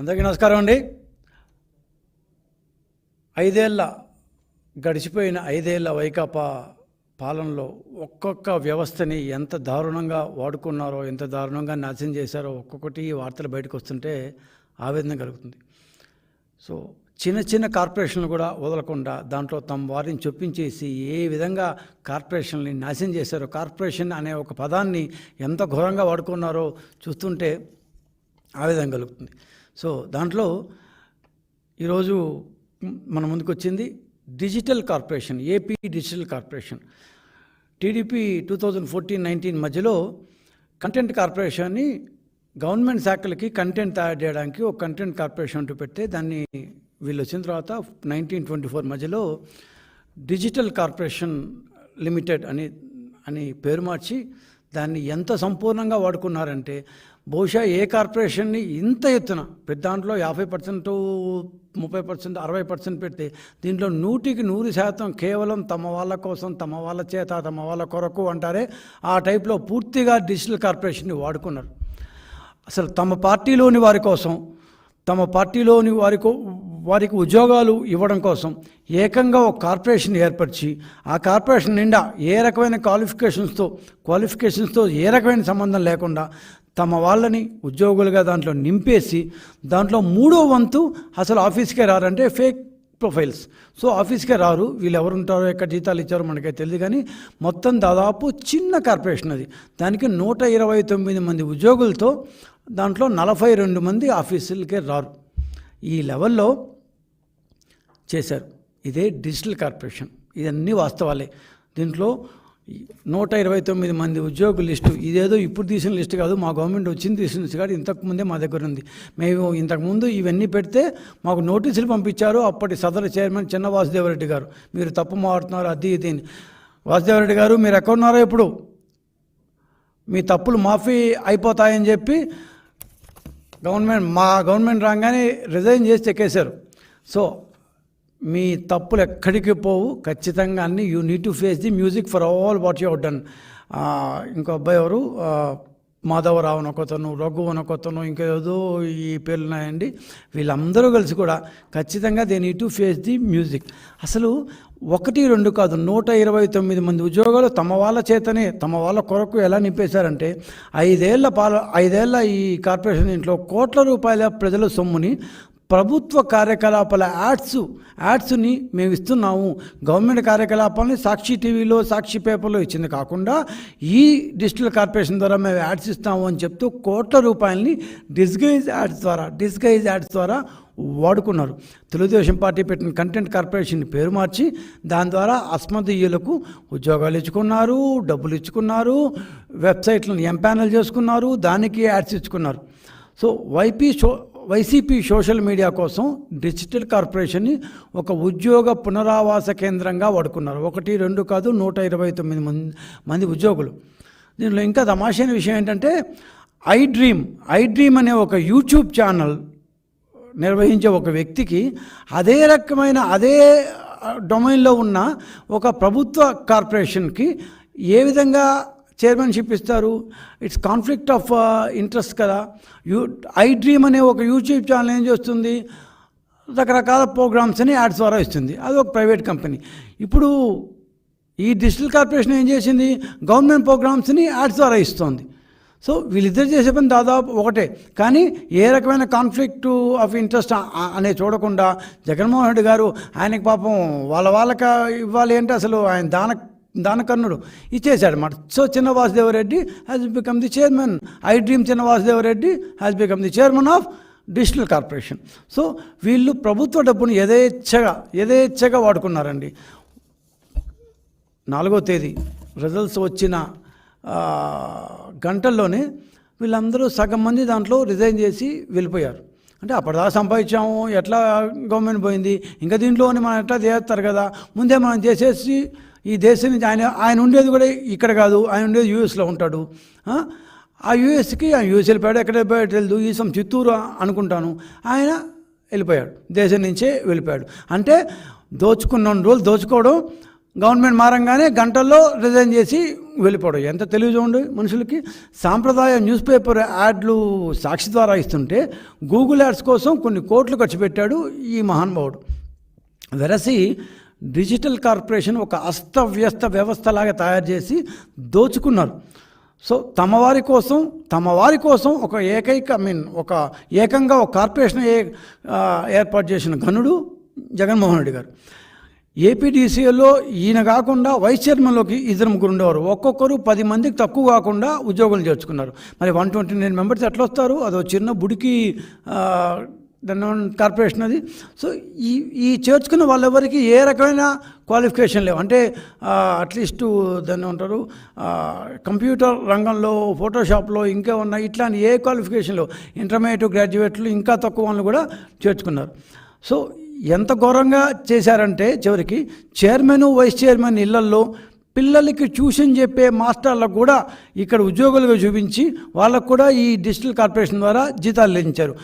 అందరికీ నమస్కారం అండి. ఐదేళ్ళ గడిచిపోయిన ఐదేళ్ళ వైకాపా పాలనలో ఒక్కొక్క వ్యవస్థని ఎంత దారుణంగా వాడుకున్నారో ఎంత దారుణంగా నాశనం చేశారో ఒక్కొక్కటి వార్తలు బయటకు వస్తుంటే ఆవేదన కలుగుతుంది. సో చిన్న చిన్న కార్పొరేషన్లు కూడా వదలకుండా దాంట్లో తమ వారిని చొప్పించేసి ఏ విధంగా కార్పొరేషన్ని నాశనం చేశారో కార్పొరేషన్ అనే ఒక పదాన్ని ఎంత ఘోరంగా వాడుకున్నారో చూస్తుంటే ఆవేదన కలుగుతుంది. సో దాంట్లో ఈరోజు మన ముందుకు వచ్చింది digital corporation AP digital corporation. TDP two thousand fourteen nineteen మధ్యలో కంటెంట్ కార్పొరేషన్ని గవర్నమెంట్ శాఖలకి కంటెంట్ తయారు చేయడానికి ఒక కంటెంట్ కార్పొరేషన్ అంటూ పెడితే దాన్ని వీళ్ళు వచ్చిన తర్వాత నైన్టీన్ ట్వంటీ ఫోర్ మధ్యలో డిజిటల్ కార్పొరేషన్ లిమిటెడ్ అని అని పేరు మార్చి దాన్ని ఎంత సంపూర్ణంగా వాడుకున్నారంటే బహుశా ఏ కార్పొరేషన్ని ఇంత ఎత్తున పెద్ద దాంట్లో యాభై పర్సెంట్ ముప్పై పర్సెంట్ అరవై పర్సెంట్ పెడితే దీంట్లో నూటికి నూరు శాతం కేవలం తమ వాళ్ళ కోసం తమ వాళ్ళ చేత తమ వాళ్ళ కొరకు అంటారే ఆ టైప్లో పూర్తిగా డిజిటల్ కార్పొరేషన్ని వాడుకున్నారు. అసలు తమ పార్టీలోని వారి కోసం తమ పార్టీలోని వారికి వారికి ఉద్యోగాలు ఇవ్వడం కోసం ఏకంగా ఒక కార్పొరేషన్ ఏర్పరిచి ఆ కార్పొరేషన్ నిండా ఏ రకమైన క్వాలిఫికేషన్స్తో క్వాలిఫికేషన్స్తో ఏ రకమైన సంబంధం లేకుండా తమ వాళ్ళని ఉద్యోగులుగా దాంట్లో నింపేసి దాంట్లో మూడో వంతు అసలు ఆఫీస్కే రారంటే ఫేక్ ప్రొఫైల్స్. సో ఆఫీస్కే రారు. వీళ్ళు ఎవరు ఉంటారో ఎక్కడ జీతాలు ఇచ్చారో మనకే తెలియదు కానీ మొత్తం దాదాపు చిన్న కార్పొరేషన్ అది. దానికి నూట ఇరవై తొమ్మిది మంది ఉద్యోగులతో దాంట్లో నలభై రెండు మంది ఆఫీసులకే రారు. ఈ లెవెల్లో చేశారు. ఇదే డిజిటల్ కార్పొరేషన్. ఇదన్నీ వాస్తవాలే. దీంట్లో నూట ఇరవై తొమ్మిది మంది ఉద్యోగుల లిస్టు. ఇదేదో ఇప్పుడు తీసిన లిస్టు కాదు మా గవర్నమెంట్ వచ్చింది తీసిన లిస్టు కాదు ఇంతకుముందే మా దగ్గర ఉంది. మేము ఇంతకుముందు ఇవన్నీ పెడితే మాకు నోటీసులు పంపించారు అప్పటి సదరు చైర్మన్ చిన్న వాసుదేవరెడ్డి గారు. మీరు తప్పు మారుతున్నారు అది ఇది వాసుదేవరెడ్డి గారు మీరు ఎక్కడ ఉన్నారో ఇప్పుడు? మీ తప్పులు మాఫీ అయిపోతాయని చెప్పి గవర్నమెంట్ మా గవర్నమెంట్ రాగానే రిజైన్ చేసి చెక్కేశారు సో మీ తప్పులు ఎక్కడికి పోవు. ఖచ్చితంగా అన్ని you need to face the music for all what you done ఇంకో అబ్బాయి ఎవరు? మాధవరావు అనొకతను రఘు అనొకతను ఇంకా ఏదో ఈ పేర్లు ఉన్నాయండి. వీళ్ళందరూ కలిసి కూడా ఖచ్చితంగా they need to face the music అసలు ఒకటి రెండు కాదు నూట ఇరవై తొమ్మిది మంది ఉద్యోగాలు తమ వాళ్ళ చేతనే తమ వాళ్ళ కొరకు ఎలా నింపేశారంటే ఐదేళ్ళ పాల ఐదేళ్ళ ఈ కార్పొరేషన్ ఇంట్లో కోట్ల రూపాయల ప్రజల సొమ్ముని ప్రభుత్వ కార్యకలాపాల యాడ్స్ యాడ్స్ని మేము ఇస్తున్నాము. గవర్నమెంట్ కార్యకలాపాలని సాక్షి టీవీలో సాక్షి పేపర్లో ఇచ్చింది కాకుండా ఈ డిజిటల్ కార్పొరేషన్ ద్వారా మేము యాడ్స్ ఇస్తాము అని చెప్తూ కోట్ల రూపాయలని డిస్గైజ్ యాడ్స్ ద్వారా డిస్గైజ్ యాడ్స్ ద్వారా వాడుకున్నారు. తెలుగుదేశం పార్టీ పెట్టిన కంటెంట్ కార్పొరేషన్ పేరు మార్చి దాని ద్వారా అస్మదీయులకు ఉద్యోగాలు ఇచ్చుకున్నారు డబ్బులు ఇచ్చుకున్నారు వెబ్సైట్లను ఎంపానల్ చేసుకున్నారు దానికి యాడ్స్ ఇచ్చుకున్నారు. So YP show YCP social media కోసం డిజిటల్ కార్పొరేషన్ని ఒక ఉద్యోగ పునరావాస కేంద్రంగా వాడుకున్నారు. ఒకటి రెండు కాదు నూట ఇరవై తొమ్మిది మంది మంది ఉద్యోగులు. దీనిలో ఇంకా తమాషైన విషయం ఏంటంటే ఐ డ్రీమ్ ఐ డ్రీమ్ అనే ఒక యూట్యూబ్ ఛానల్ నిర్వహించే ఒక వ్యక్తికి అదే రకమైన అదే డొమైన్లో ఉన్న ఒక ప్రభుత్వ కార్పొరేషన్కి ఏ విధంగా చైర్మన్షిప్ ఇస్తారు. ఇట్స్ కాన్ఫ్లిక్ట్ ఆఫ్ ఇంట్రెస్ట్ కదా. యూ ఐ డ్రీమ్ అనే ఒక యూట్యూబ్ ఛానల్ ఏం చేస్తుంది? రకరకాల ప్రోగ్రామ్స్ అని యాడ్స్ ద్వారా ఇస్తుంది. అది ఒక ప్రైవేట్ కంపెనీ ఇప్పుడు ఈ డిజిటల్ కార్పొరేషన్ ఏం చేసింది? గవర్నమెంట్ ప్రోగ్రామ్స్ని యాడ్స్ ద్వారా ఇస్తుంది. సో వీళ్ళిద్దరు చేసే పని దాదాపు ఒకటే. కానీ ఏ రకమైన కాన్ఫ్లిక్ట్ ఆఫ్ ఇంట్రెస్ట్ అనే చూడకుండా జగన్మోహన్ రెడ్డి గారు ఆయనకి పాపం వాళ్ళ వాళ్ళకి ఇవ్వాలి అంటే అసలు ఆయన దాన దానకర్ణుడు ఇచ్చేశాడు అనమాట so Chinna Vasudeva Reddy has become the chairman I Dream Chinna Vasudeva Reddy has become the chairman of digital corporation so వీళ్ళు ప్రభుత్వ డబ్బును యథేచ్ఛగా యథేచ్ఛగా వాడుకున్నారండి. నాలుగో తేదీ రిజల్ట్స్ వచ్చిన గంటల్లోనే వీళ్ళందరూ సగం మంది దాంట్లో రిజైన్ చేసి వెళ్ళిపోయారు. అంటే అప్పటిదాకా సంపాదించాము ఎట్లా గవర్నమెంట్ పోయింది? ఇంకా దీంట్లోని మనం ఎట్లా చేస్తారు కదా? ముందే మనం చేసేసి ఈ దేశం నుంచి ఆయన ఆయన ఉండేది కూడా ఇక్కడ కాదు ఆయన ఉండేది యూఎస్లో ఉంటాడు. ఆ? యూఎస్కి ఆయన యూఎస్ వెళ్ళిపోయాడు ఎక్కడ వెళ్ళిపోయాడు తెలియదు ఈ సం చిత్తూరు అనుకుంటాను. ఆయన వెళ్ళిపోయాడు దేశం నుంచే వెళ్ళిపోయాడు. అంటే దోచుకున్న రోజులు దోచుకోవడం గవర్నమెంట్ మారంగానే గంటల్లో రిజైన్ చేసి వెళ్ళిపోవడం. ఎంత తెలివి చూడండి మనుషులకి. సాంప్రదాయ న్యూస్ పేపర్ యాడ్లు సాక్షి ద్వారా ఇస్తుంటే గూగుల్ యాడ్స్ కోసం కొన్ని కోట్లు ఖర్చు పెట్టాడు ఈ మహానుభావుడు. వెరసి డిజిటల్ కార్పొరేషన్ ఒక అస్తవ్యస్త వ్యవస్థలాగా తయారు చేసి దోచుకున్నారు. సో తమ వారి కోసం తమ వారి కోసం ఒక ఏకైక ఐ మీన్ ఒక ఏకంగా ఒక కార్పొరేషన్ ఏ ఏర్పాటు చేసిన ఘనుడు జగన్మోహన్ రెడ్డి గారు. ఏపీడీసీలో ఈయన కాకుండా వైస్ చైర్మన్లోకి ఇద్దరు ముగ్గురు ఉండేవారు. ఒక్కొక్కరు పది మందికి తక్కువ కాకుండా ఉద్యోగులు చేర్చుకున్నారు. మరి వన్ ట్వంటీ నైన్ మెంబర్స్ ఎట్లా వస్తారు అదో చిన్న బుడికి ఆ, కార్పొరేషన్ అది. సో ఈ ఈ చేర్చుకున్న వాళ్ళెవరికి ఏ రకమైన క్వాలిఫికేషన్ లేవు. అంటే అట్లీస్ట్ దాన్ని ఉంటారు కంప్యూటర్ రంగంలో ఫోటోషాప్లో ఇంకా ఉన్న ఇట్లాంటి ఏ క్వాలిఫికేషన్ లేవు. ఇంటర్మీడియట్ గ్రాడ్యుయేట్లు ఇంకా తక్కువ వాళ్ళు కూడా చేర్చుకున్నారు. సో ఎంత ఘోరంగా చేశారంటే చివరికి చైర్మన్ వైస్ చైర్మన్ ఇళ్ళల్లో పిల్లలకి ట్యూషన్ చెప్పే మాస్టర్లకు కూడా ఇక్కడ ఉద్యోగులుగా చూపించి వాళ్ళకు కూడా ఈ డిజిటల్ కార్పొరేషన్ ద్వారా జీతాలు లభించారు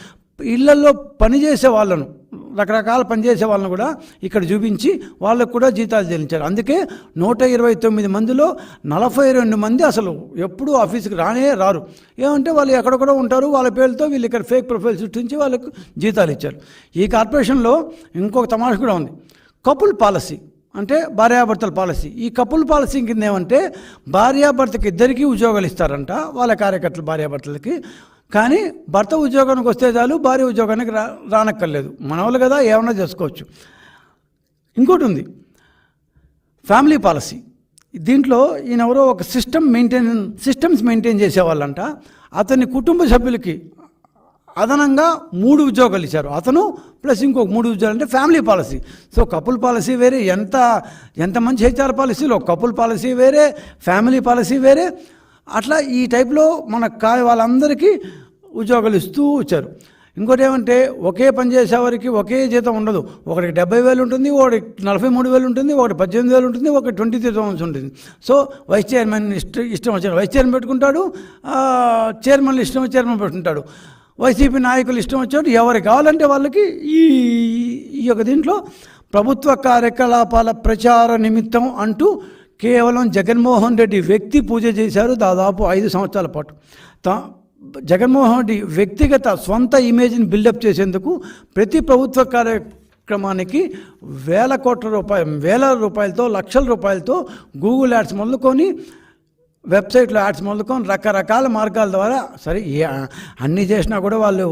ఇళ్ళలో పనిచేసే వాళ్ళను రకరకాల పనిచేసే వాళ్ళను కూడా ఇక్కడ చూపించి వాళ్ళకు కూడా జీతాలు చెల్లించారు. అందుకే నూట ఇరవై తొమ్మిది మందిలో నలభై రెండు మంది అసలు ఎప్పుడూ ఆఫీస్కి రానే రారు. ఏమంటే వాళ్ళు ఎక్కడెక్కడో ఉంటారు వాళ్ళ పేర్లతో వీళ్ళు ఇక్కడ ఫేక్ ప్రొఫైల్ సృష్టించి వాళ్ళకు జీతాలు ఇచ్చారు. ఈ కార్పొరేషన్లో ఇంకొక తమాష కూడా ఉంది. కపుల్ పాలసీ అంటే భార్యాభర్తల పాలసీ. ఈ కపుల్ పాలసీ కింద ఏమంటే భార్యాభర్తకి ఇద్దరికీ ఉద్యోగాలు ఇస్తారంట వాళ్ళ కార్యకర్తలు భార్యాభర్తలకి. కానీ భర్త ఉద్యోగానికి వస్తే చాలు భార్య ఉద్యోగానికి రా రానక్కర్లేదు. మనవాళ్ళు కదా ఏమన్నా చేసుకోవచ్చు. ఇంకోటి ఉంది. Family policy. దీంట్లో ఈయన ఎవరో ఒక సిస్టమ్ మెయింటైన్ సిస్టమ్స్ మెయింటైన్ చేసేవాళ్ళంట. అతని కుటుంబ సభ్యులకి అదనంగా మూడు ఉద్యోగాలు ఇచ్చారు. అతను ప్లస్ ఇంకొక మూడు ఉద్యోగాలు అంటే family policy. So couple policy వేరే ఎంత ఎంత మంచి హెచ్ఆర్ పాలసీలో కపుల్ పాలసీ వేరే ఫ్యామిలీ పాలసీ వేరే అట్లా ఈ టైప్లో మన కా వాళ్ళందరికీ ఉద్యోగాలు ఇస్తూ వచ్చారు. ఇంకోటి ఏమంటే ఒకే పని చేసేవారికి ఒకే జీతం ఉండదు. ఒకటికి డెబ్బై వేలు ఉంటుంది ఒకటి నలభై మూడు వేలు ఉంటుంది ఒకటి పద్దెనిమిది వేలు ఉంటుంది ఒకటి ట్వంటీ త్రీ థౌసండ్స్ ఉంటుంది. సో వైస్ చైర్మన్ ఇష్టం ఇష్టం వచ్చాడు వైస్ చైర్మన్ పెట్టుకుంటాడు చైర్మన్లు ఇష్టం చైర్మన్ పెట్టుకుంటాడు. వైసీపీ నాయకులు ఇష్టం వచ్చాడు ఎవరు కావాలంటే వాళ్ళకి ఈ ఈ యొక్క దీంట్లో ప్రభుత్వ కార్యకలాపాల ప్రచార నిమిత్తం అంటూ కేవలం జగన్మోహన్ రెడ్డి వ్యక్తి పూజ చేశారు దాదాపు ఐదు సంవత్సరాల పాటు. తా జగన్మోహన్ రెడ్డి వ్యక్తిగత సొంత ఇమేజ్ని బిల్డప్ చేసేందుకు ప్రతి ప్రభుత్వ కార్యక్రమానికి వేల కోట్ల రూపాయలు వేల రూపాయలతో లక్షల రూపాయలతో గూగుల్ యాడ్స్ మొదలుకొని వెబ్సైట్లో యాడ్స్ మొదలుకొని రకరకాల మార్గాల ద్వారా సరే అన్నీ చేసినా కూడా వాళ్ళు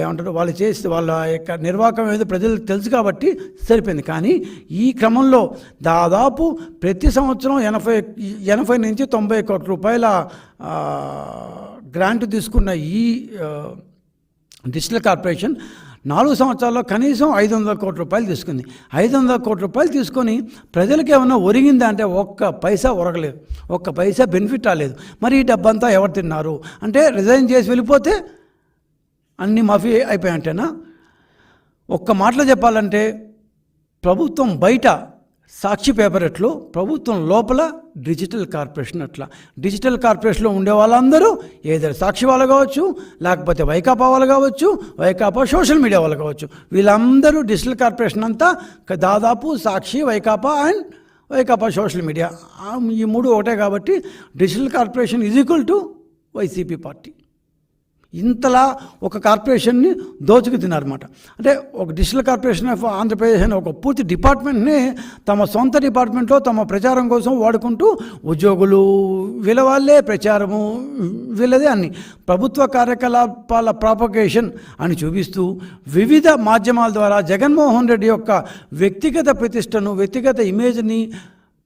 ఏమంటారు వాళ్ళు చేసి వాళ్ళ యొక్క నిర్వాహకం ఏదో ప్రజలకు తెలుసు కాబట్టి సరిపోయింది. కానీ ఈ క్రమంలో దాదాపు ప్రతి సంవత్సరం ఎనభై ఎనభై నుంచి తొంభై కోట్ల రూపాయల గ్రాంట్ తీసుకున్న ఈ డిజిటల్ కార్పొరేషన్ నాలుగు సంవత్సరాల్లో కనీసం ఐదు వందల కోట్ల రూపాయలు తీసుకుంది. ఐదు వందల కోట్ల రూపాయలు తీసుకొని ప్రజలకు ఏమైనా ఒరిగిందా అంటే ఒక్క పైసా ఒరగలేదు. ఒక్క పైసా బెనిఫిట్ రాలేదు. మరి ఈ డబ్బంతా ఎవరు తిన్నారు? అంటే రిజైన్ చేసి వెళ్ళిపోతే అన్ని మాఫీ అయిపోయాయంటేనా? ఒక్క మాటలో చెప్పాలంటే ప్రభుత్వం బయట సాక్షి పేపర్ ఎట్లో ప్రభుత్వం లోపల డిజిటల్ కార్పొరేషన్ అట్లా. డిజిటల్ కార్పొరేషన్లో ఉండే వాళ్ళందరూ ఏదైనా సాక్షి వాళ్ళు కావచ్చు లేకపోతే వైకాపా వాళ్ళు కావచ్చు వైకాపా సోషల్ మీడియా వాళ్ళు కావచ్చు. వీళ్ళందరూ డిజిటల్ కార్పొరేషన్ అంతా దాదాపు Sakshi Vaikapa and Vaikapa social media. ఈ మూడు ఒకటే కాబట్టి digital corporation is equal to YCP party. ఇంతలా ఒక కార్పొరేషన్ని దోచుకు తిన్నారన్నమాట. అంటే ఒక డిజిటల్ కార్పొరేషన్ ఆఫ్ ఆంధ్రప్రదేశ్ అనే ఒక పూర్తి డిపార్ట్మెంట్ని తమ సొంత డిపార్ట్మెంట్లో తమ ప్రచారం కోసం వాడుకుంటూ ఉద్యోగులు విలవాళ్ళే ప్రచారము వీళ్ళదే అన్ని. ప్రభుత్వ కార్యకలాపాల ప్రాపగేషన్ అని చూపిస్తూ వివిధ మాధ్యమాల ద్వారా జగన్మోహన్ రెడ్డి యొక్క వ్యక్తిగత ప్రతిష్టను వ్యక్తిగత ఇమేజ్ని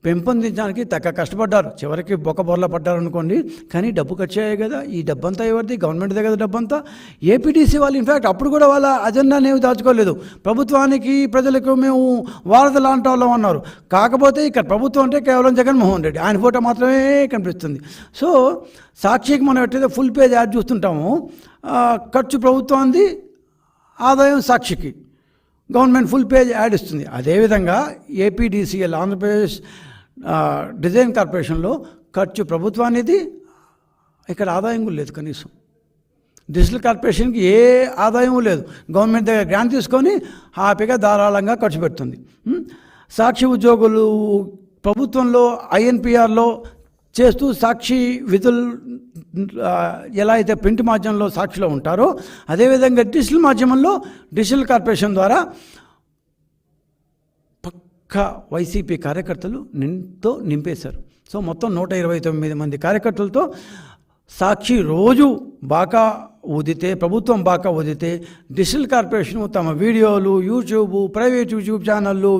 పెంపొందించడానికి తగ్గ కష్టపడ్డారు. చివరికి బొక్క బొర్ల పడ్డారు అనుకోండి కానీ డబ్బు ఖర్చు అయ్యాయి కదా. ఈ డబ్బంతా ఎవరిది? గవర్నమెంట్ దగ్గర డబ్బంతా. ఏపీటీసీ వాళ్ళు ఇన్ఫ్యాక్ట్ అప్పుడు కూడా వాళ్ళ అజెండాని ఏమి దాచుకోలేదు. ప్రభుత్వానికి ప్రజలకు మేము వారధ లాంటి వాళ్ళం అన్నారు. కాకపోతే ఇక్కడ ప్రభుత్వం అంటే కేవలం జగన్మోహన్ రెడ్డి. ఆయన ఫోటో మాత్రమే కనిపిస్తుంది. సో సాక్షికి మనం ఎట్టయితే ఫుల్ పేజ్ యాడ్ చూస్తుంటాము ఖర్చు ప్రభుత్వానికి ఆదాయం సాక్షికి. గవర్నమెంట్ ఫుల్ పేజ్ యాడ్ ఇస్తుంది. అదేవిధంగా ఏపీడీసీఎల్ ఆంధ్రప్రదేశ్ డిజైన్ కార్పొరేషన్లో ఖర్చు ప్రభుత్వానిది ఇక్కడ ఆదాయం కూడా లేదు కనీసం. డిజిటల్ కార్పొరేషన్కి ఏ ఆదాయం లేదు. గవర్నమెంట్ దగ్గర గ్రాంట్ తీసుకొని హ్యాపీగా ధారాళంగా ఖర్చు పెడుతుంది. సాక్షి ఉద్యోగులు ప్రభుత్వంలో ఐఎన్పిఆర్లో చేస్తూ సాక్షి విధులు ఎలా అయితే ప్రింట్ మాధ్యమంలో సాక్షిలో ఉంటారో అదేవిధంగా డిజిటల్ మాధ్యమంలో డిజిటల్ కార్పొరేషన్ ద్వారా ఒక్క వైసీపీ కార్యకర్తలు నింతో నింపేశారు. సో మొత్తం నూట ఇరవై తొమ్మిది మంది కార్యకర్తలతో సాక్షి రోజు బాకా ఊదితే ప్రభుత్వం బాకా ఊదితే డిజిటల్ కార్పొరేషన్ తమ వీడియోలు యూట్యూబ్ ప్రైవేట్ యూట్యూబ్ ఛానళ్ళు